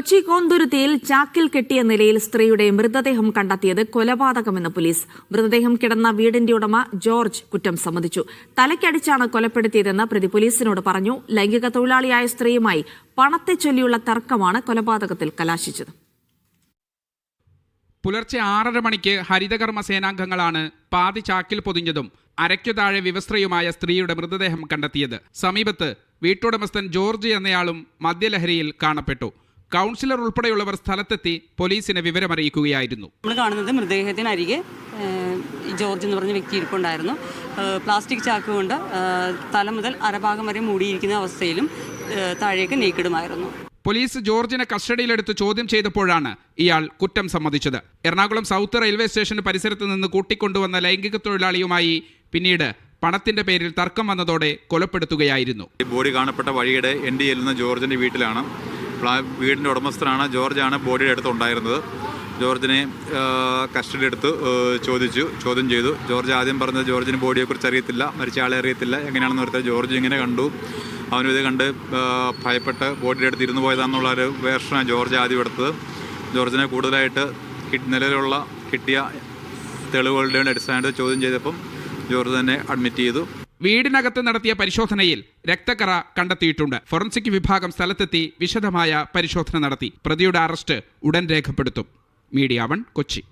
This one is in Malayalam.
കൊച്ചി കോന്തുരുത്തിയിൽ ചാക്കിൽ കെട്ടിയ നിലയിൽ സ്ത്രീയുടെ മൃതദേഹം കണ്ടെത്തിയത് കൊലപാതകമെന്ന് പോലീസ്. മൃതദേഹം കിടന്ന വീടിന്റെ ഉടമ ജോർജ് കുറ്റം സമ്മതിച്ചു. തലയ്ക്കടിച്ചാണ് കൊലപ്പെടുത്തിയതെന്ന് പ്രതി പോലീസിനോട് പറഞ്ഞു. ലൈംഗിക തൊഴിലാളിയായ സ്ത്രീയുമായി പണത്തെ ചൊല്ലിയുള്ള തർക്കമാണ് കൊലപാതകത്തിൽ കലാശിച്ചത്. പുലർച്ചെ ആറര മണിക്ക് ഹരിതകർമ്മ സേനാംഗങ്ങളാണ് പാതി ചാക്കിൽ പൊതിഞ്ഞതും അരയ്ക്കു താഴെ വിവസ്ത്രയുമായ സ്ത്രീയുടെ മൃതദേഹം കണ്ടെത്തിയത്. സമീപത്ത് വീട്ടുടമസ്ഥൻ ജോർജ് എന്നയാളും മദ്യലഹരിയിൽ കാണപ്പെട്ടു. കൗൺസിലർ ഉൾപ്പെടെയുള്ളവർ സ്ഥലത്തെത്തി പോലീസിനെ വിവരമറിയിക്കുകയായിരുന്നു. നമ്മൾ കാണുന്നത് മൃതദേഹത്തിനരികെ ജോർജ് എന്ന് പറഞ്ഞ വ്യക്തി ഇരിപ്പുണ്ടായിരുന്നു. പ്ലാസ്റ്റിക് ചാക്ക് കൊണ്ട് തല മുതൽ അരഭാഗം വരെ മൂടിയിരിക്കുന്ന അവസ്ഥയിലും താഴേക്ക് നീക്കിടുമായിരുന്നു. പോലീസ് ജോർജിനെ കസ്റ്റഡിയിലെടുത്ത് ചോദ്യം ചെയ്തപ്പോഴാണ് ഇയാൾ കുറ്റം സമ്മതിച്ചത്. എറണാകുളം സൗത്ത് റെയിൽവേ സ്റ്റേഷന് പരിസരത്ത് നിന്ന് കൂട്ടിക്കൊണ്ടുവന്ന ലൈംഗിക തൊഴിലാളിയുമായി പിന്നീട് പണത്തിന്റെ പേരിൽ തർക്കം വന്നതോടെ കൊലപ്പെടുത്തുകയായിരുന്നു. ഈ ബോഡി കാണപ്പെട്ട വഴിയുടെ എൻ ഡി എല്ലുന്ന ജോർജിന്റെ വീട്ടിലാണ്. പ്ലാ- വീടിന്റെ ഉടമസ്ഥനാണ് ജോർജാണ് ബോഡിയുടെ അടുത്ത് ഉണ്ടായിരുന്നത്. ജോർജിനെ കസ്റ്റഡി എടുത്ത് ചോദിച്ചു ചോദ്യം ചെയ്തു. ജോർജ് ആദ്യം പറഞ്ഞത് ജോർജിന് ബോഡിയെക്കുറിച്ച് അറിയത്തില്ല മരിച്ച ആളെ അറിയത്തില്ല. എങ്ങനെയാണെന്ന് ഓർത്തത് ജോർജ് ഇങ്ങനെ കണ്ടു. അവനും ഇത് കണ്ട് ഭയപ്പെട്ട് ബോഡിയുടെ അടുത്ത് ഇരുന്ന് പോയതാണെന്നുള്ള ഒരു വേർഷനാണ് ജോർജ് ആദ്യം എടുത്തത്. ജോർജിനെ കൂടുതലായിട്ട് നിലവിലുള്ള കിട്ടിയ തെളിവുകളുടെ അടിസ്ഥാനത്തിൽ ചോദ്യം ചെയ്തപ്പം ജോർജ് തന്നെ അഡ്മിറ്റ് ചെയ്തു. വീടിനകത്ത് നടത്തിയ പരിശോധനയിൽ രക്തക്കറ കണ്ടെത്തിയിട്ടുണ്ട്. ഫോറൻസിക് വിഭാഗം സ്ഥലത്തെത്തി വിശദമായ പരിശോധന നടത്തി. പ്രതിയുടെ അറസ്റ്റ് ഉടൻ രേഖപ്പെടുത്തും. Media One Kochi.